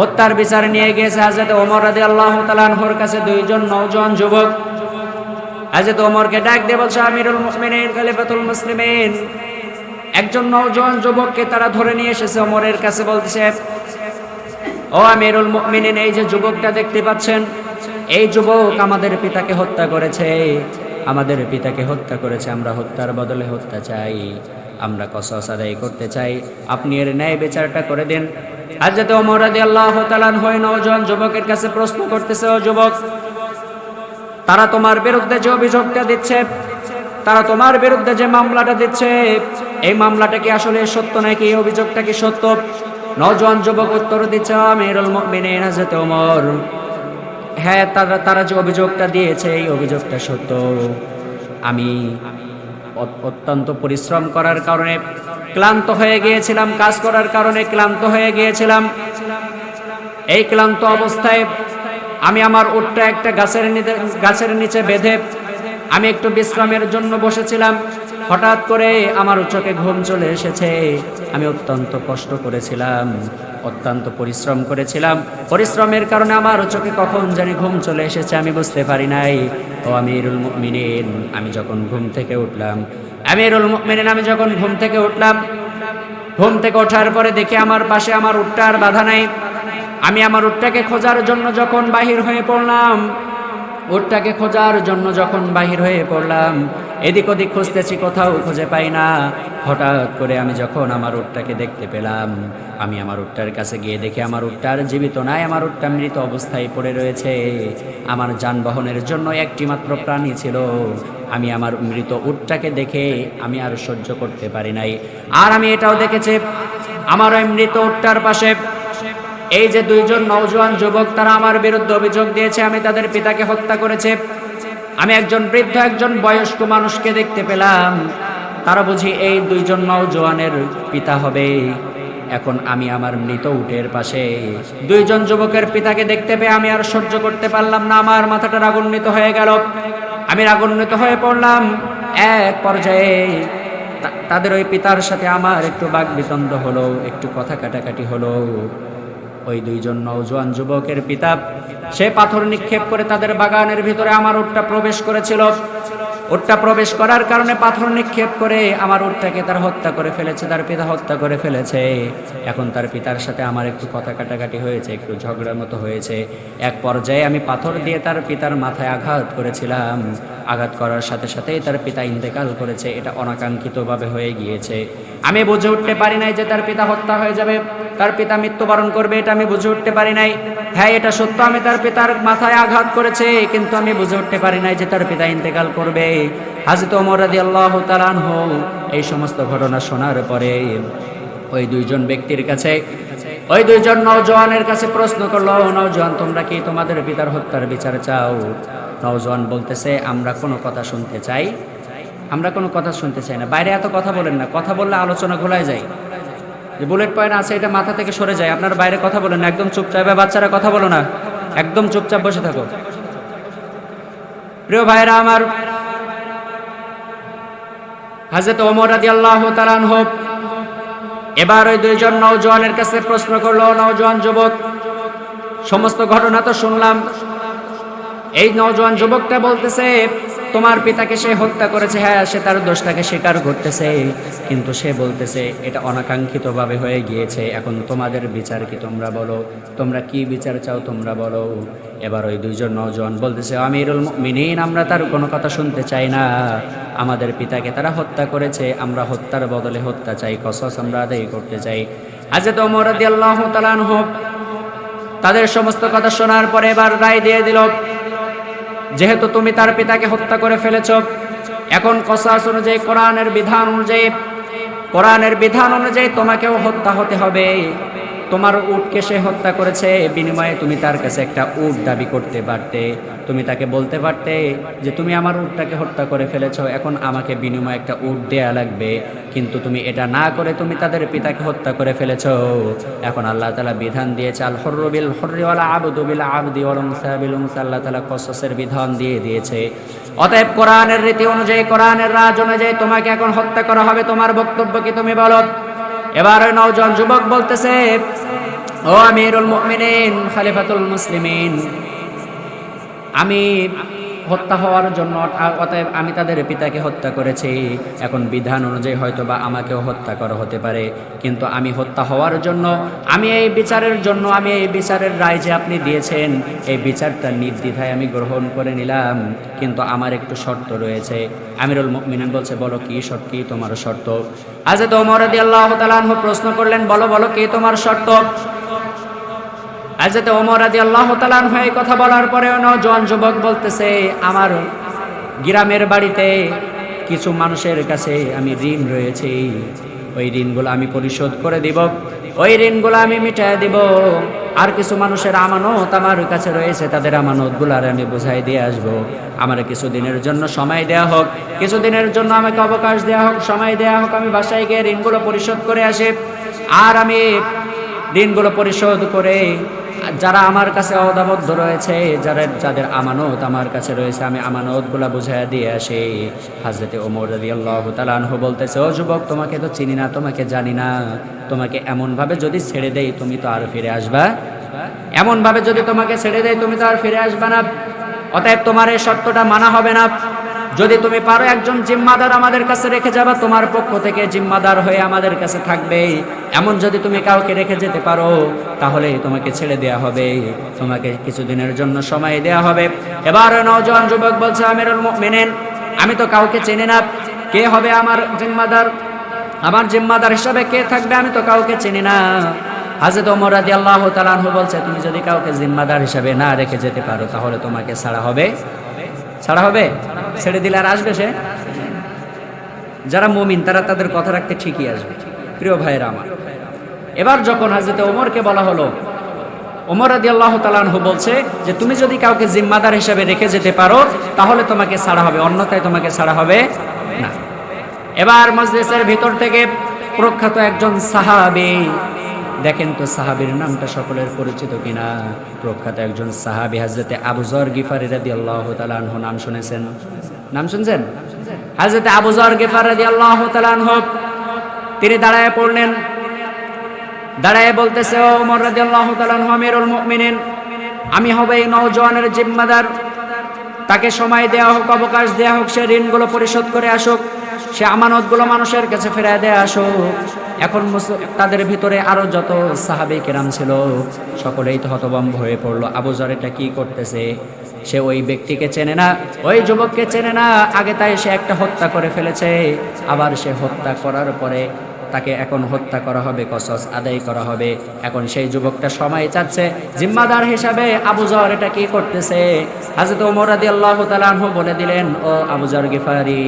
হত্যার বিচার নিয়ে গিয়েছে হাজরত ওমর রাদি আল্লাহ তালানহর কাছে দুইজন নৌজন যুবক। হাজরত ওমরকে ডাক দিয়ে বলছে, আমিরুল মুসলিমিন খলিফাতুল মুসলিমিন। একজন নৌজন যুবককে তারা ধরে নিয়ে এসেছে ওমরের কাছে বলছে, ও আমিরুল মুমিনিন, এই যে যুবকটা দেখতে পাচ্ছেন, এই যুবক আমাদের পিতাকে হত্যা করেছে। আমাদের পিতাকে হত্যা করেছে, আমরা হত্যার বদলে হত্যা চাই, আমরা কসস আদায় করতে চাই। আপনি এর ন্যায় বিচারটা করে দিন। হাজরত ওমর রাদিয়াল্লাহু তাআলা হয়ে নওজোয়ান যুবকের কাছে প্রশ্ন করতেছে, ও যুবক, তারা তোমার বিরুদ্ধে যে অভিযোগটা দিচ্ছে, তারা তোমার বিরুদ্ধে যে মামলাটা দিচ্ছে, এই মামলাটা কি আসলে সত্য নাকি? এই অভিযোগটা কি সত্য? নজওয়ান যুবক উত্তর দিচ্ছে, আমিরুল মুমিনিন, হযরত ওমর। হ্যাঁ তারা তারা যে অভিযোগটা দিয়েছে, এই অভিযোগটা সত্য। আমি অত্যন্ত পরিশ্রম করার কারণে ক্লান্ত হয়ে গিয়েছিলাম কাজ করার কারণে, ক্লান্ত হয়ে গিয়েছিলাম। এই ক্লান্ত অবস্থায় আমি আমার উটটা একটা গাছের গাছের নিচে বেঁধে আমি একটু বিশ্রামের জন্য বসেছিলাম। হঠাৎ করে আমার চোখে ঘুম চলে এসেছে। আমি অত্যন্ত কষ্ট করেছিলাম, অত্যন্ত পরিশ্রম করেছিলাম। পরিশ্রমের কারণে আমার চোখে কখন জানি ঘুম চলে এসেছে আমি বুঝতে পারি নাই। ও আমিরুল মুমিনিন, আমি যখন ঘুম থেকে উঠলাম আমিরুল মুমিনিন, আমি যখন ঘুম থেকে উঠলাম, ঘুম থেকে ওঠার পরে দেখি আমার পাশে আমার উটটা আর বাধা নাই। আমি আমার উটটাকে খোঁজার জন্য যখন বাহির হয়ে পড়লাম, উটটাকে খোঁজার জন্য যখন বাহির হয়ে পড়লাম, এদিক ওদিক খুঁজতেছি, কোথাও খুঁজে পাই না। হঠাৎ করে আমি যখন আমার উটটাকে দেখতে পেলাম, আমি আমার উটটার কাছে গিয়ে দেখি আমার উটটার জীবিত নাই, আমার উটটা মৃত অবস্থায় পড়ে রয়েছে। আমার যানবাহনের জন্য একটি মাত্র প্রাণী ছিল আমি আমার মৃত উটটাকে দেখে আমি আর সহ্য করতে পারি নাই। আর আমি এটাও দেখেছি, আমার ওই মৃত উটটার পাশে এই যে দুইজন নওজোয়ান যুবক, তারা আমার বিরুদ্ধে অভিযোগ দিয়েছে, আমি তাদের পিতাকে হত্যা করেছে। আমি একজন বৃদ্ধ, একজন বয়স্ক মানুষকে দেখতে পেলাম। তারা বুঝি এই দুইজন নওজোয়ানের পিতা হবে। এখন আমি আমার মৃত উটের পাশে দুইজন যুবকের পিতাকে দেখতে পেয়ে আমি আর সহ্য করতে পারলাম না, আমার মাথাটা রাগান্বিত হয়ে গেল। আমি রাগান্বিত হয়ে পড়লাম। এক পর্যায়ে তাদের ওই পিতার সাথে আমার একটু বাগবিতন্ড হলো, একটু কথা কাটাকাটি হলো। ওই দুইজন নৌজোয়ান যুবকের পিতা, সে পাথর নিক্ষেপ করে তাদের বাগানের ভিতরে আমার উঠটা প্রবেশ করেছিল। উটটা প্রবেশ করার কারণে পাথর নিক্ষেপ করে আমার উটটাকে তার হত্যা করে ফেলেছে, তার পিতা হত্যা করে ফেলেছে। এখন তার পিতার সাথে আমার একটু কথা কাটাকাটি হয়েছে, একটু ঝগড়ার মতো হয়েছে। এক পর্যায়ে আমি পাথর দিয়ে তার পিতার মাথায় আঘাত করেছিলাম। আঘাত করার সাথে সাথেই তার পিতা ইন্তেকাল করেছে, এটা অনাকাঙ্ক্ষিতভাবে হয়ে গিয়েছে। আমি বুঝে উঠতে পারি নাই যে তার পিতা হত্যা হয়ে যাবে, তার পিতা মৃত্যুবরণ করবে, এটা আমি বুঝে উঠতে পারি নাই। হ্যাঁ এটা সত্য, আমি তার পিতার মাথায় আঘাত করেছে, কিন্তু আমি বুঝে উঠতে পারি নাই যে তার পিতা ইন্তেকাল করবে। হাজরত ওমর রাদিয়াল্লাহু তাআলা আনহু এই সমস্ত ঘটনা শোনার পরে ওই দুইজন ব্যক্তির কাছে, ওই দুইজন নওজওয়ানের কাছে প্রশ্ন করল নওজওয়ান তোমরা কি তোমাদের পিতার হত্যার বিচার চাও? নওজওয়ান বলতেছে, আমরা কোনো কথা শুনতে চাই, আমরা কোনো কথা শুনতে চাই না। বাইরে এত কথা বলেন না, কথা বললে আলোচনা ঘোলায় যায়। যে বুলেট পয়েন্ট আছে, এটা মাথা থেকে সরে যায়। আপনার বাইরে কথা বলেন না, একদম চুপচাপ বাচ্চারা কথা বলো না, একদম চুপচাপ বসে থাকো। প্রিয় ভাইরা, আমার হাজরত ওমর রাদিয়াল্লাহু তাআলা হোক এবার ওই দুইজন নওজওয়ানের কাছে প্রশ্ন করল নৌজওয়ান যুবক, সমস্ত ঘটনা তো শুনলাম। এই নওজোয়ান যুবকটা বলতেছে তোমার পিতাকে সে হত্যা করেছে হ্যাঁ সে তার দোষটাকে স্বীকার করতেছে, কিন্তু সে বলতেছে, এটা অনাকাঙ্ক্ষিতভাবে হয়ে গিয়েছে, এখন তোমাদের বিচার কি তোমরা বলো? তোমরা কি বিচার চাও তোমরা বলো? এবার ওই দুইজন নজন বলতেছে, আমিরুল মিনিন আমরা তার কোনো কথা শুনতে চাই না। আমাদের পিতাকে তারা হত্যা করেছে, আমরা হত্যার বদলে হত্যা চাই, কসস আমরা আদায় করতে চাই। আজ তো ওমর রাদিয়াল্লাহু তাআলা আনহু তাদের সমস্ত কথা শোনার পরে এবার রায় দিয়ে দিল যেহেতু তুমি তার পিতাকে হত্যা করে ফেলেছ, এখন কসাস অনুযায়ী, কোরআনের বিধান অনুযায়ী, কোরআনের বিধান অনুযায়ী তোমাকেও হত্যা হতে হবে। তোমার উটকে সে হত্যা করেছে, বিনিময়ে তুমি তার কাছে একটা উট দাবি করতে পারতে। তুমি তাকে বলতে পারতে যে, তুমি আমার উটটাকে হত্যা করে ফেলেছো, এখন আমাকে বিনিময়ে একটা উট দেয়া লাগবে। কিন্তু তুমি এটা না করে তুমি তাদের পিতাকে হত্যা করে ফেলেছ। এখন আল্লাহ তালা বিধান দিয়েছে আল হর্রবিল হর্রিওয়ালা আবদুবিল আবদি ওলমসাবিল আল্লাহ তালা কসসের বিধান দিয়ে দিয়েছে। অতএব কোরআনের রীতি অনুযায়ী, কোরআনের রাজ অনুযায়ী তোমাকে এখন হত্যা করা হবে। তোমার বক্তব্য কি তুমি বলো? এবার ওই নওজন যুবক বলতেছে, ও আমিরুল মুমিনিন, খলিফাতুল মুসলিমিন, আমি হত্যা হওয়ার জন্য অতএব আমি তাদের পিতাকে হত্যা করেছি। এখন বিধান অনুযায়ী হয়তো বা আমাকেও হত্যা করা হতে পারে। কিন্তু আমি হত্যা হওয়ার জন্য, আমি এই বিচারের জন্য, আমি এই বিচারের রায় যে আপনি দিয়েছেন, এই বিচারটা নির্দ্বিধায় আমি গ্রহণ করে নিলাম। কিন্তু আমার একটু শর্ত রয়েছে। আমিরুল মুমিনিন বলছে, বলো কী শর্ত, কি তোমার শর্ত? আজ তো ওমর রাদিয়াল্লাহু তাআলা আনহু প্রশ্ন করলেন, বলো বলো, কে তোমার শর্ত? হাজরত ওমর আদি আল্লাহ তালান এই কথা বলার পরেও নজন যুবক বলতেছে, আমার গ্রামের বাড়িতে কিছু মানুষের কাছে আমি ঋণ রয়েছে। ওই ঋণগুলো আমি পরিশোধ করে দিব। ওই ঋণগুলো আমি মিটাই দিব। আর কিছু মানুষের আমানত আমার কাছে রয়েছে, তাদের আমানতগুলো আর আমি বুঝাই দিয়ে আসব। আমার কিছুদিনের জন্য সময় দেয়া হোক, কিছুদিনের জন্য আমাকে অবকাশ দেওয়া হোক, সময় দেয়া হোক, আমি বাসায় গিয়ে ঋণগুলো পরিশোধ করে আসি। আর আমি ঋণগুলো পরিশোধ করে যারা আমার কাছে অদাবদ্ধ রয়েছে, যারা যাদের আমানত আমার কাছে রয়েছে, আমি আমানতগুলো বুঝাইয়া দিয়ে আসি। হাজরতে ওমর রাজি আল্লাহ তালানহু বলতেছে, ও যুবক, তোমাকে তো চিনি না, তোমাকে জানি না। তোমাকে এমনভাবে যদি ছেড়ে দেই, তুমি তো আর ফিরে আসবা? এমনভাবে যদি তোমাকে ছেড়ে দেয় তুমি তো আর ফিরে আসবা না। অতএব তোমার এই শর্তটা মানা হবে না। যদি তুমি পারো একজন জিম্মাদার আমাদের কাছে রেখে যাবা, তোমার পক্ষ থেকে জিম্মাদার হয়ে আমাদের কাছে থাকবে। এমন যদি তুমি কাউকে রেখে যেতে পারো, তাহলে তোমাকে ছেড়ে দেয়া হবে। তোমাকে কিছুদিনের জন্য সময় দেয়া হবে। এবার নওজোয়ান যুবক বলছে, আমিরুল মেনেন আমি তো কাউকে চিনি না। কে হবে আমার জিম্মাদার? আমার জিম্মাদার হিসাবে কে থাকবে আমি তো কাউকে চিনি না। হাজরত ওমর রাজি আল্লাহ তালানহু বলছে, তুমি যদি কাউকে জিম্মাদার হিসাবে না রেখে যেতে পারো, তাহলে তোমাকে ছাড়া হবে? ছাড়া হবে? ছেড়ে দিলে আর আসবে সে? যারা মুমিন, তারা তাদের কথা রাখতে ঠিকই আসবে। প্রিয় ভাইয়েরা আমার, এবার যখন হাজরতে ওমরকে বলা হলো, ওমর রাদি আল্লাহ তালানহু বলছে যে, তুমি যদি কাউকে জিম্মাদার হিসাবে রেখে যেতে পারো, তাহলে তোমাকে ছাড়া হবে, অন্যথায় তোমাকে ছাড়া হবে না। এবার মজলিসের ভিতর থেকে প্রখ্যাত একজন সাহাবি দেখেন তো সাহাবির নামটা সকলের পরিচিত কিনা। প্রখ্যাত একজন সাহাবি হাজরতে আবুজর গিফারি রাদি আল্লাহ তালানহু নাম শুনেছেন? নাম শুনছেন? হাজরতে আবুজর গিফার রাদি আল্লাহ তালানহু তিনি দাঁড়ায় পড়লেন। দাঁড়ায় বলতেছে, ও ওমর রাদিয়াল্লাহু তাআলা আনহু, আমিরুল মুমিনিন, আমি হবে এই নওজোয়ানের জিম্মাদার। তাকে সময় দেওয়া হোক, অবকাশ দেওয়া হোক, সে ঋণগুলো পরিশোধ করে আসুক। সে আমানতগুলো মানুষের কাছে ফেরায় দেয়া আসুক। এখন তাদের ভিতরে আরও যত সাহাবে কেরাম ছিল, সকলেই তো হতবম্ব হয়ে পড়ল। আবু জর এটা কি করতেছে? সে ওই ব্যক্তিকে চেনে না, ওই যুবককে চেনে না। আগে তাই সে একটা হত্যা করে ফেলেছে, আবার সে হত্যা করার পরে তাকে এখন হত্যা করা হবে, কসস আদায় করা হবে। এখন সেই যুবকটা সময় চাচ্ছে। জিম্মাদার হিসাবে আবু আবুজর এটা কি করতেছে? হাজরত ওমর রাদিয়াল্লাহু তাআলা বলে দিলেন, ও আবুজর গিফারি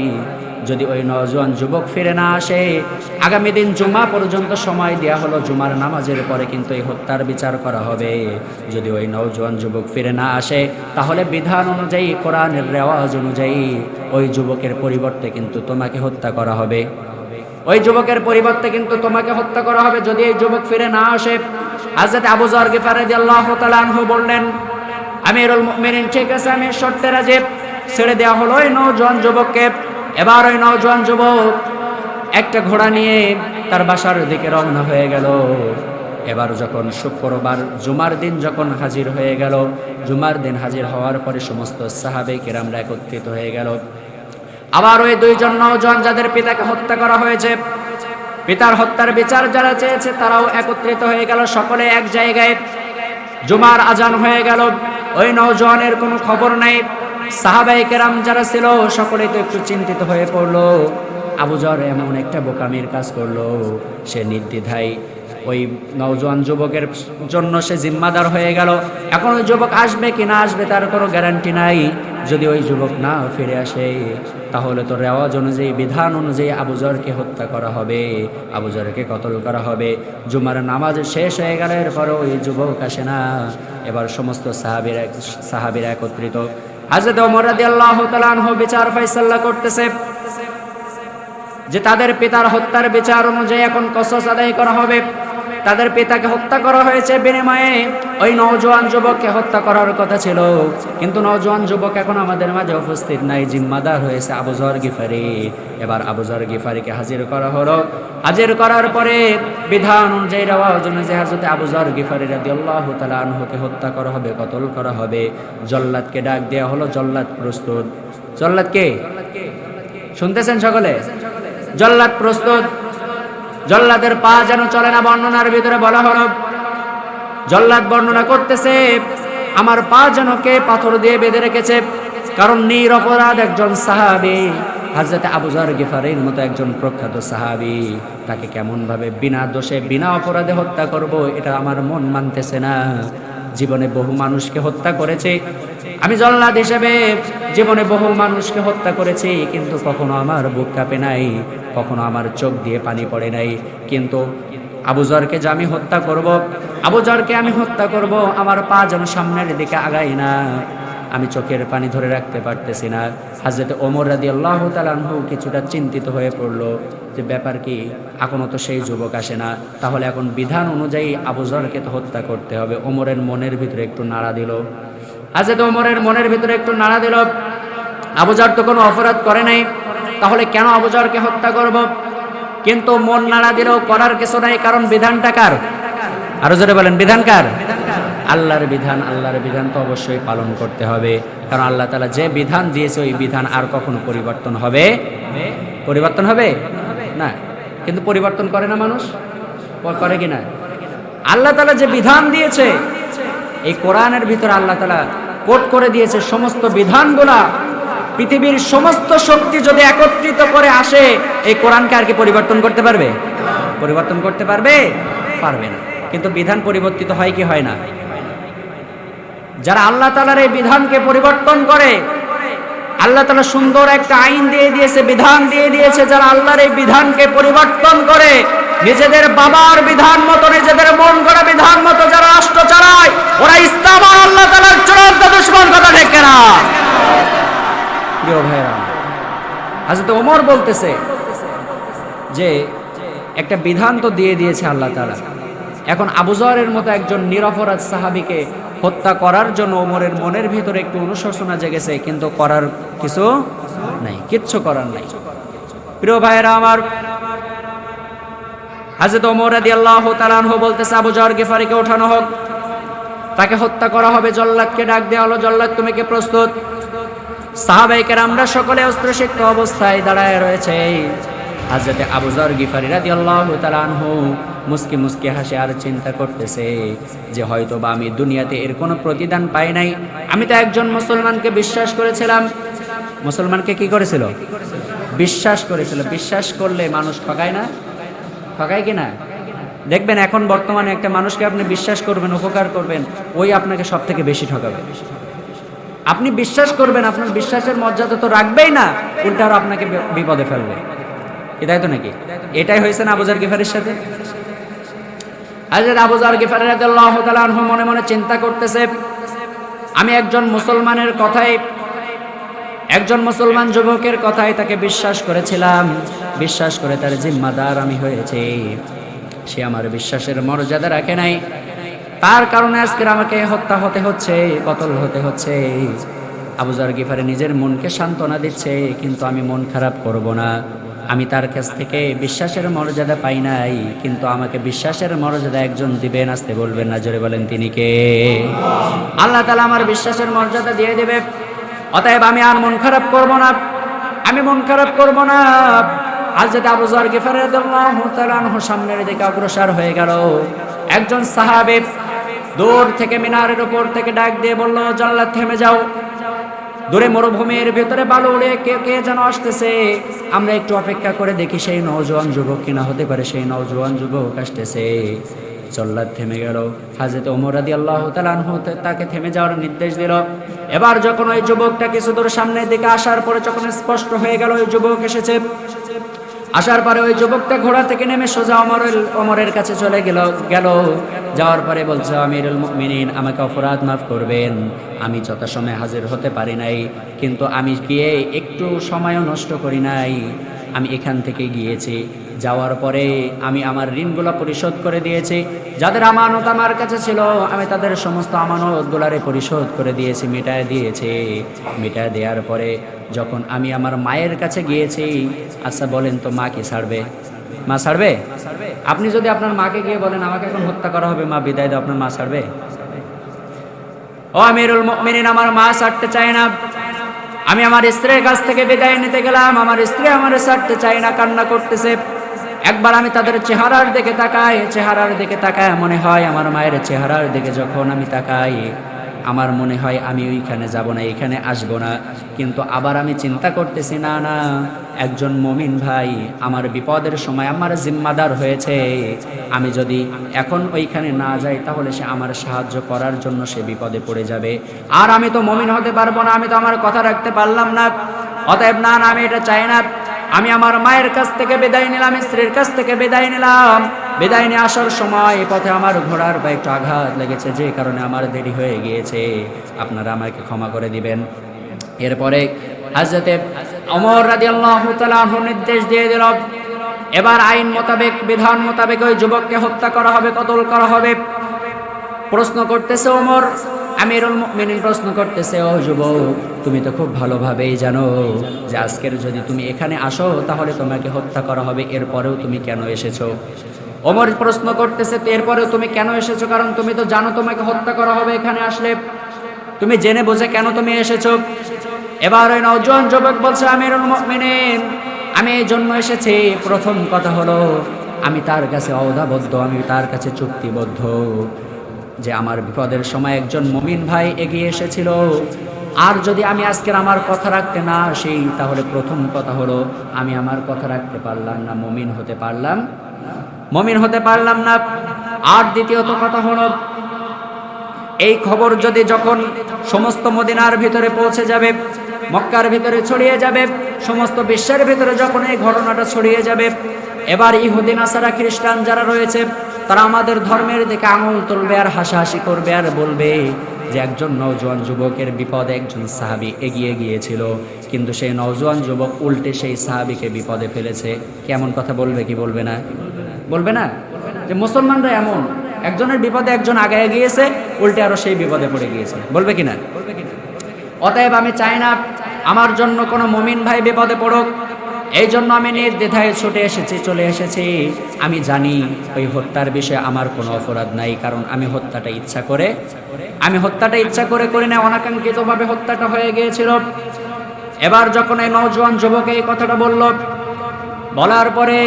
যদি ওই নজওয়ান যুবক ফিরে না আসে, আগামী দিন জুমা পর্যন্ত সময় দেওয়া হলো, জুমার নামাজের পরে কিন্তু এই হত্যার বিচার করা হবে। যদি ওই নওজোয়ান যুবক ফিরে না আসে, তাহলে বিধান অনুযায়ী, কোরআনের রেওয়াজ অনুযায়ী ওই যুবকের পরিবর্তে কিন্তু তোমাকে হত্যা করা হবে। ওই যুবকের পরিবর্তে কিন্তু তোমাকে হত্যা করা হবে যদি এই যুবক ফিরে না আসে। হাজরত আবু জর গিফারে আল্লাহ তাআলাহু বললেন, আমিরুল মুমিনিন, ঠিক আছে, আমি শর্তে রাজি। ছেড়ে দেওয়া হলো ওই নওজোয়ান যুবককে। এবার ওই নওজোয়ান যুবক একটা ঘোড়া নিয়ে তার বাসার দিকে রওনা হয়ে গেল। এবার যখন শুক্রবার জুমার দিন যখন হাজির হয়ে গেল, জুমার দিন হাজির হওয়ার পরে সমস্ত সাহাবে কেরামরা একত্রিত হয়ে গেল। আবার ওই দুইজন নওজোয়ান যাদের পিতাকে হত্যা করা হয়েছে, পিতার হত্যার বিচার যারা চেয়েছে তারাও একত্রিত হয়ে গেল, সকলে এক জায়গায়। জুমার আজান হয়ে গেল। ওই নওজোয়ানের কোনো খবর নাই। সাহাবাই কেরাম যারা ছিল, সকলেই তো একটু চিন্তিত হয়ে পড়ল। আবুজর এমন একটা বোকামির কাজ করল। সে নির্দ্বিধায় ওই নওজোয়ান যুবকের জন্য সে জিম্মাদার হয়ে গেল। এখন ওই যুবক আসবে কি না আসবে তার কোনো গ্যারান্টি নাই। যদি ওই যুবক না ফিরে আসে, তাহলে তো রেওয়াজ অনুযায়ী, বিধান অনুযায়ী আবুজরকে হত্যা করা হবে আবুজরকে কতল করা হবে। জুমার নামাজ শেষ হয়ে গেল, এরপরও ওই যুবক আসে না। এবার সমস্ত সাহাবির সাহাবিরা একত্রিত। হাজরত ওমর রাদিয়াল্লাহু তাআলা আনহু বিচার ফয়সালা করতেছে যে তাদের পিতার হত্যার বিচার অনুযায়ী এখন কসস আদায় করা হবে। তাদের পিতাকে হত্যা করা হয়েছে বিনিময়ে। ওই নওজোয়ান যুবককে হত্যা করার কথা ছিল। কিন্তু নওজোয়ান যুবক এখন আমাদের মাঝে উপস্থিত নাই, জিম্মাদার হয়েছে আবুজর গিফারি। এবার আবুজর গিফারিকে হাজির করা হলো। হাজির করার পরে বিধান অনুযায়ী রেওয়াজ অনুযায়ী হাজরতে আবুজর গিফারি রাদি আল্লাহ তালা আনহুকে হত্যা করা হবে, কতল করা হবে। জল্লাদকে ডাক দেওয়া হলো, জল্লাদ প্রস্তুত। জল্লাদ কে? শুনতেছেন সকলে? জল্লাদ প্রস্তুত। জল্লাদের পা যেন চলে না বর্ণনার ভিতরে বলা হলো। জল্লাদ বর্ণনা করতেছে, আমার পা যেন কে পাথর দিয়ে বেঁধে রেখেছে? কারণ নির অপরাধ একজন সাহাবি হাজরতে আবুজার গিফারের মতো একজন প্রখ্যাত সাহাবি, তাকে কেমন ভাবে বিনা দোষে, বিনা অপরাধে হত্যা করব, এটা আমার মন মানতেছে না। জীবনে বহু মানুষকে হত্যা করেছে। আমি জল্লাদ হিসেবে জীবনে বহু মানুষকে হত্যা করেছি, কিন্তু কখনো আমার বুক কাঁপে নাই, কখনো আমার চোখ দিয়ে পানি পড়ে নাই। কিন্তু আবুজরকে যে আমি হত্যা করব আবুজরকে আমি হত্যা করব, আমার পা যেন সামনের দিকে আগাই না। আমি চোখের পানি ধরে রাখতে পারতেছি না। হাজরতে ওমর রাদি আল্লাহ তালানহু কিছুটা চিন্তিত হয়ে পড়ল যে ব্যাপার কি এখনও তো সেই যুবক আসে না। তাহলে এখন বিধান অনুযায়ী আবু আবুজরকে তো হত্যা করতে হবে। ওমরের মনের ভিতরে একটু নাড়া দিল। হাজরতে ওমরের মনের ভিতরে একটু নাড়া দিল। আবুজার তো কোনো অপরাধ করে নাই। তাহলে কেন আবুজারকে হত্যা করব? কিন্তু মন নাড়া দিলেও করার কিছু নাই, কারণ বিধানটা কার? আরও জোরে বলেন, বিধান কার? আল্লাহর বিধান আল্লাহর বিধান তো অবশ্যই পালন করতে হবে। কারণ আল্লাহ তালা যে বিধান দিয়েছে, ওই বিধান আর কখনো পরিবর্তন হবে? পরিবর্তন হবে? না। কিন্তু পরিবর্তন করে না মানুষ? করে কি না? আল্লাহ তালা যে বিধান দিয়েছে, এই কোরআনের ভিতরে আল্লাহ তালা কোট করে দিয়েছে সমস্ত বিধানগুলা। পৃথিবীর সমস্ত শক্তি যদি একত্রিত করে আসে, এই কোরআনকে আর কি পরিবর্তন করতে পারবে? পরিবর্তন করতে পারবে? পারবে না। কিন্তু বিধান পরিবর্তিত হয় কি হয় না? যারা আল্লাহ তালার এই বিধানকে পরিবর্তন করে, আল্লাহ তালা সুন্দর একটা আইন দিয়ে দিয়েছে, বিধান দিয়ে দিয়েছে, যারা আল্লাহর এই বিধানকে পরিবর্তন করে, নিজেদের বাবার বিধান মতো, নিজেদের মন করা বিধান মতো যারা রাষ্ট্র চালায় ওরা ইসলাম আর আল্লাহ তালার চূড়ান্ত দুশ্মন কথা দেখে না প্রিয় ভাইরা হাজরত ওমর বলতেছে যে, একটা বিধান তো দিয়ে দিয়েছে আল্লাহ তালা এখন আবুজরের মতো একজন নিরপরাধ সাহাবিকে হত্যা করার জন্য ওমরের মনের ভিতরে একটু অনুশোচনা জেগেছে, কিন্তু করার কিছু নাই, কিচ্ছু করার নাই। প্রিয় ভাইয়েরা আমার হাজরত ওমর আদি আল্লাহ তালানহ বলতেছে আবুজর গেফারিকে ওঠানো হোক। তাকে হত্যা করা হবে, জল্লাদকে ডাক দেওয়া হলো, জল্লাদ তুমি কি প্রস্তুত। সাহাবাইকের আমরা সকলে অস্ত্রসিক্ত অবস্থায় দাঁড়ায় রয়েছে। হাজরতে আবুজর গিফারি রাদি আল্লাহ তালানহু মুসকি মুসকি হাসে আর চিন্তা করতেছে যে হয়তো বা আমি দুনিয়াতে এর কোনো প্রতিদান পাই নাই। আমি তো একজন মুসলমানকে বিশ্বাস করেছিলাম। মুসলমানকে কি করেছিল? বিশ্বাস করেছিল। বিশ্বাস করলে মানুষ ঠকায় না? ঠকায় কি না? দেখবেন এখন বর্তমানে একটা মানুষকে আপনি বিশ্বাস করবেন, উপকার করবেন, ওই আপনাকে সব থেকে বেশি ঠকাবে আপনি বিশ্বাস করবেন, আপনার বিশ্বাসের মর্যাদা তো রাখবেই না, উল্টা আরও আপনাকে বিপদে ফেলবে। এটাই তো নাকি? এটাই হয়েছে না আবুজার গিফারের সাথে? হাজরত আবুজার গিফারের রাদিয়াল্লাহু তাআলা মনে মনে চিন্তা করতেছে, আমি একজন মুসলমানের কথায়, একজন মুসলমান যুবকের কথায় তাকে বিশ্বাস করেছিলাম, বিশ্বাস করে তার জিম্মাদার আমি হয়েছে। সে আমার বিশ্বাসের মর্যাদা রাখে নাই। তার কারণে আজকে আমাকে হত্যা হতে হচ্ছে, কতল হতে হচ্ছে। আবুজার গিফারে নিজের মনকে সান্ত্বনা দিচ্ছে, কিন্তু আমি মন খারাপ করব না। আমি তার কাছ থেকে বিশ্বাসের মর্যাদা পাই নাই, কিন্তু আমাকে বিশ্বাসের মর্যাদা একজন দিবেন, আসতে বলবেন না, জোরে বলেন তিনি কে? আল্লাহ তালা আমার বিশ্বাসের মর্যাদা দিয়ে দেবে। অতএব আমি আর মন খারাপ করব না, আমি মন খারাপ করব না। আজ যদি আবু জর গিফারের সামনের দিকে অগ্রসর হয়ে গেল। একজন সাহাবে দূর থেকে মিনারের উপর থেকে ডাক দিয়ে বলল জল্লাদ থেমে যাও। দূরে মরুভূমির ভেতরে বালু উড়ে কে কে যেন আসতেছে। আমরা একটু অপেক্ষা করে দেখি সেই নওজোয়ান যুবক কিনা হতে পারে। সেই নওজোয়ান যুবক আসতেছে। জল্লাদ থেমে গেল। হাজরত ওমর রাদি আল্লাহ তালানহু তাকে থেমে যাওয়ার নির্দেশ দিল। এবার যখন ওই যুবকটা কিছু দূর সামনের দিকে আসার পরে যখন স্পষ্ট হয়ে গেল, ওই যুবক এসেছে। আসার পরে ওই যুবকটা ঘোড়া থেকে নেমে সোজা অমরের অমরের কাছে চলে গেল গেল। যাওয়ার পরে বলছে, আমিরুল মিনিন আমাকে অপরাধ মাফ করবেন। আমি যথাসময়ে হাজির হতে পারি নাই, কিন্তু আমি গিয়ে একটু সময়ও নষ্ট করি নাই। আমি এখান থেকে গিয়েছি। যাওয়ার পরে আমি আমার ঋণগুলো পরিশোধ করে দিয়েছি। যাদের আমানত আমার কাছে ছিল, আমি তাদের সমস্ত আমানতগুলারে পরিশোধ করে দিয়েছি, মেটায় দিয়েছে। মেটায় দেওয়ার পরে যখন আমি আমার মায়ের কাছে গিয়েছি আচ্ছা বলেন তো মা কি ছাড়বে? মা ছাড়বে? আপনি যদি আপনার মাকে গিয়ে বলেন, আমাকে এখন হত্যা করা হবে, মা বিদায় দাও, আপনার মা ছাড়বে? ও আমিরুল মুমিনিন, আমার মা ছাড়তে চায় না। আমি আমার স্ত্রীর কাছ থেকে বিদায় নিতে গেলাম। আমার স্ত্রী আমার ছাড়তে চাই না, কান্না করতেছে। একবার আমি তাদের চেহারার দিকে তাকাই, চেহারার দিকে তাকায় মনে হয় আমার মায়ের চেহারার দিকে যখন আমি তাকাই। আমার মনে হয় আমি ওইখানে যাব না এখানে আসব না। কিন্তু আবার আমি চিন্তা করতেছি না না একজন মমিন ভাই আমার বিপদের সময় আমার জিম্মাদার হয়েছে। আমি যদি এখন ওইখানে না যাই তাহলে সে আমার সাহায্য করার জন্য সে বিপদে পড়ে যাবে। আর আমি তো মমিন হতে পারব না আমি তো আমার কথা রাখতে পারলাম না। অতএব না না, আমি এটা চাই না। আমি আমার মায়ের কাছ থেকে বিদায় নিলাম স্ত্রীর কাছ থেকে বিদায় নিলাম। বিদায় নিয়ে আসার সময় এ পথে আমার ঘোড়ার বা একটু আঘাত লেগেছে, যে কারণে আমার দেরি হয়ে গিয়েছে। আপনারা আমাকে ক্ষমা করে দিবেন। এরপরে হাজরতে অমর রাজি আল্লাহ নির্দেশ দিয়ে দিল, এবার আইন মোতাবেক, বিধান মোতাবেক ওই যুবককে হত্যা করা হবে, কতল করা হবে? প্রশ্ন করতেছে ওমর, আমিরুল মুমিনিন প্রশ্ন করতেছে, ও যুবক, তুমি তো খুব ভালোভাবেই জানো যে আজকের যদি তুমি এখানে আসো, তাহলে তোমাকে হত্যা করা হবে, এরপরেও তুমি কেন এসেছ? ওমর প্রশ্ন করতেছে, তো এরপরেও তুমি কেন এসেছ? কারণ তুমি তো জানো তোমাকে হত্যা করা হবে এখানে আসলে। তুমি জেনে বুঝে কেন তুমি এসেছ? এবার ওই নজন যুবক বলছে, আমিরুল মুমিনিন, আমি এই জন্য এসেছি। প্রথম কথা হলো, আমি তার কাছে অবধাবদ্ধ আমি তার কাছে চুক্তিবদ্ধ যে আমার বিপদের সময় একজন মমিন ভাই এগিয়ে এসেছিল। আর যদি আমি আজকের আমার কথা রাখতে না আসি, তাহলে প্রথম কথা হলো, আমি আমার কথা রাখতে পারলাম না, মমিন হতে পারলাম মমিন হতে পারলাম না। আর দ্বিতীয়ত কথা হলো, এই খবর যদি যখন সমস্ত মদিনার ভিতরে পৌঁছে যাবে, মক্কার ভিতরে ছড়িয়ে যাবে, সমস্ত বিশ্বের ভিতরে যখন এই ঘটনাটা ছড়িয়ে যাবে, এবার ইহুদিন, আসারা খ্রিস্টান যারা রয়েছে, তারা আমাদের ধর্মের দিকে আঙুল তুলবে আর হাসাহাসি করবে আর বলবে যে একজন নওজোয়ান যুবকের বিপদে একজন সাহাবি এগিয়ে গিয়েছিল, কিন্তু সেই নওজোয়ান যুবক উল্টে সেই সাহাবিকে বিপদে ফেলেছে। কেমন কথা বলবে কি বলবে না? বলবে না? যে মুসলমানরা এমন, একজনের বিপদে একজন আগায় গিয়েছে, উল্টে আরও সেই বিপদে পড়ে গিয়েছে। বলবে কিনা? অতএব আমি চাই না, আমার জন্য কোনো মমিন ভাই বিপদে পড়ুক এই জন্য আমি নির্দ্বিধায় ছুটে এসেছি, চলে এসেছি। আমি জানি ওই হত্যার বিষয়ে আমার কোনো অপরাধ নাই, কারণ আমি হত্যাটা ইচ্ছা করে, আমি হত্যাটা ইচ্ছা করে করি না অনাকাঙ্ক্ষিতভাবে হত্যাটা হয়ে গিয়েছিল। এবার যখন এই নওজোয়ান যুবক এই কথাটা বলল, বলার পরে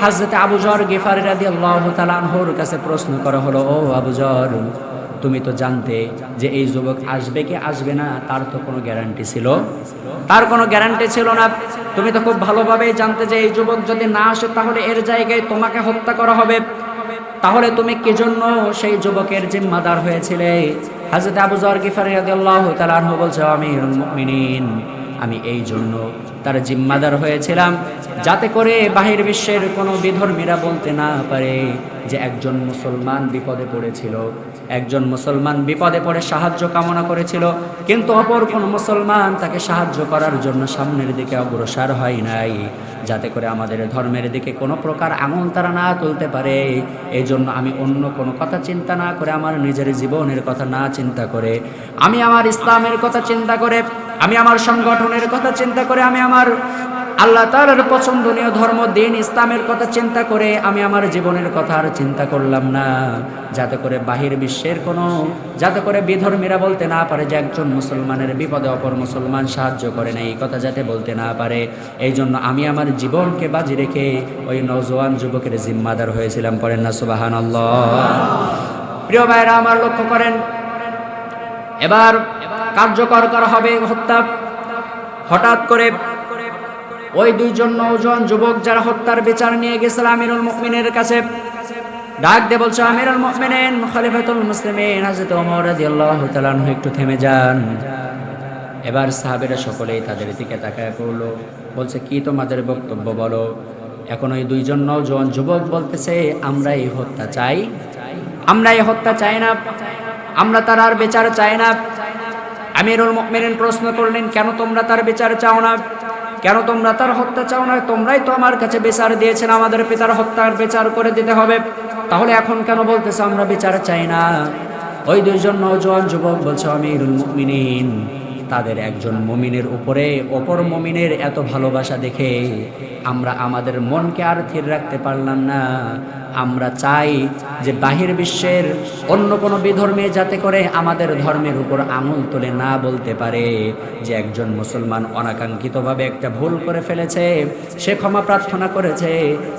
হাজরতে আবুজর গেফারি রাদি আল্লাহ তালানহর কাছে প্রশ্ন করা হলো, ও আবুজর তুমি তো জানতে যে এই যুবক আসবে কি আসবে না, তার তো কোনো গ্যারান্টি ছিল। তার কোনো গ্যারান্টি ছিল না। তুমি তো খুব ভালোভাবেই জানতে যে এই যুবক যদি না আসে, তাহলে এর জায়গায় তোমাকে হত্যা করা হবে। তাহলে তুমি কি জন্য সেই যুবকের জিম্মাদার হয়েছিলে? হাজরত আবু জর গিফারি রাদিয়াল্লাহু তাআলা আনহু বলছে মুমিনিন, আমি এই জন্য তার জিম্মাদার হয়েছিলাম যাতে করে বাহির বিশ্বের কোনো বিধর্মীরা বলতে না পারে যে একজন মুসলমান বিপদে পড়েছিল। একজন মুসলমান বিপদে পড়ে সাহায্য কামনা করেছিল, কিন্তু অপর কোন মুসলমান তাকে সাহায্য করার জন্য সামনের দিকে অগ্রসর হয় নাই। যাতে করে আমাদের ধর্মের দিকে কোনো প্রকার আঙুল তারা না তুলতে পারে এই জন্য আমি অন্য কোনো কথা চিন্তা না করে, আমার নিজের জীবনের কথা না চিন্তা করে, আমি আমার ইসলামের কথা চিন্তা করে, আমি আমার সংগঠনের কথা চিন্তা করে, আমি আমার আল্লাহ তালার পছন্দনীয় ধর্ম, দিন, ইসলামের কথা চিন্তা করে আমি আমার জীবনের কথা আর চিন্তা করলাম না। যাতে করে বাহির বিশ্বের কোনো, যাতে করে বিধর্মীরা বলতে না পারে যে একজন মুসলমানের বিপদে অপর মুসলমান সাহায্য করে না, এই কথা যাতে বলতে না পারে। এই জন্য আমি আমার জীবনকে বাজি রেখে ওই নজওয়ান যুবকের জিম্মাদার হয়েছিলাম। পরেন না সুবাহান প্রিয় ভাইরা, আমার লক্ষ্য করেন, এবার কার্যকর করা হবে হত্যা। হঠাৎ করে ওই দুইজন নৌজন যুবক যারা হত্যার বিচার নিয়ে গেছিল আমিরুল মুমিনের কাছে, ডাক দিয়ে বলছে, আমিরুল মুমিনিন, খলিফাতুল মুসলিমিন, হযরত ওমর রাদিয়াল্লাহু তাআলা একটু থেমে যান। এবার সাহাবেরা সকলেই তাদের দিকে তাকায় করল। বলছে, কি তোমাদের বক্তব্য বলো? এখন ওই দুইজন নৌজন যুবক বলতেছে, আমরা এই হত্যা চাই। আমরা এই হত্যা চাই না। আমরা তার আর বিচার চাই না। আমিরুল মুমিনিন, প্রশ্ন করলেন, কেন তোমরা তার বিচার চাও না? কেন তোমরা তার হত্যা চাও না? তোমরাই তো আমার কাছে বিচার দিয়েছেন, আমাদের পিতার হত্যার বিচার করে দিতে হবে। তাহলে এখন কেন বলতেছে আমরা বিচার চাই না? ওই দুইজন নজন যুবক বলছে, আমিরুল মুমিনিন, তাদের একজন মমিনের উপরে, অপর মমিনের এত ভালোবাসা দেখে আমরা আমাদের মনকে আর স্থির রাখতে পারলাম না। আমরা চাই যে বাহির বিশ্বের অন্য কোনো বিধর্মে যাতে করে আমাদের ধর্মের উপর আঙুল তুলে না বলতে পারে, যে একজন মুসলমান অনাকাঙ্ক্ষিতভাবে একটা ভুল করে ফেলেছে, সে ক্ষমা প্রার্থনা করেছে,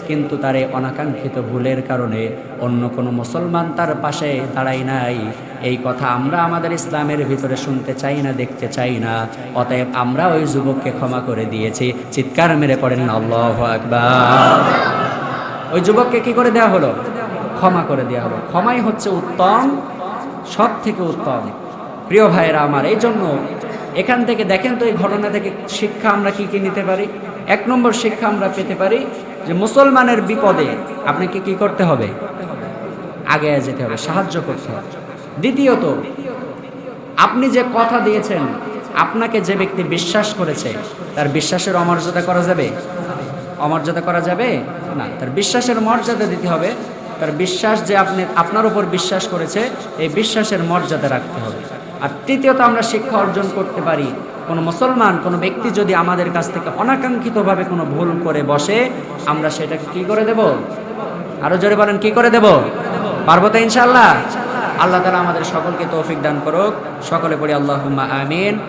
কিন্তু তার এই অনাকাঙ্ক্ষিত ভুলের কারণে অন্য কোনো মুসলমান তার পাশে দাঁড়ায় নাই। এই কথা আমরা আমাদের ইসলামের ভিতরে শুনতে চাই না, দেখতে চাই না। অতএব আমরা ওই যুবককে ক্ষমা করে দিয়েছি। চিৎকার মেরে পড়েন আল্লাহ আকবার। ওই যুবককে কি করে দেওয়া হলো? ক্ষমা করে দেওয়া হলো। ক্ষমাই হচ্ছে উত্তম সব থেকে উত্তম। প্রিয় ভাইয়েরা আমার, এই জন্য এখান থেকে দেখেন তো এই ঘটনা থেকে শিক্ষা আমরা কি কি নিতে পারি? এক নম্বর শিক্ষা আমরা পেতে পারি যে মুসলমানের বিপদে আপনাকে কি করতে হবে? আগে যেতে হবে, সাহায্য করতে হবে। দ্বিতীয়ত, আপনি যে কথা দিয়েছেন, আপনাকে যে ব্যক্তি বিশ্বাস করেছে, তার বিশ্বাসের অমর্যাদা করা যাবে? অমর্যাদা করা যাবে? না। তার বিশ্বাসের মর্যাদা দিতে হবে। তার বিশ্বাস যে আপনি, আপনার উপর বিশ্বাস করেছে, এই বিশ্বাসের মর্যাদা রাখতে হবে। আর তৃতীয়ত, আমরা শিক্ষা অর্জন করতে পারি। কোনো মুসলমান, কোনো ব্যক্তি যদি আমাদের কাছ থেকে অনাকাঙ্ক্ষিতভাবে কোনো ভুল করে বসে, আমরা সেটাকে কি করে দেব? আরও জোরে বলেন, কি করে দেব? পারব তো ইনশাল্লাহ আল্লাহ তালা আমাদের সকলকে তৌফিক দান করুক। সকলে পড়ি আল্লাহ আমিন।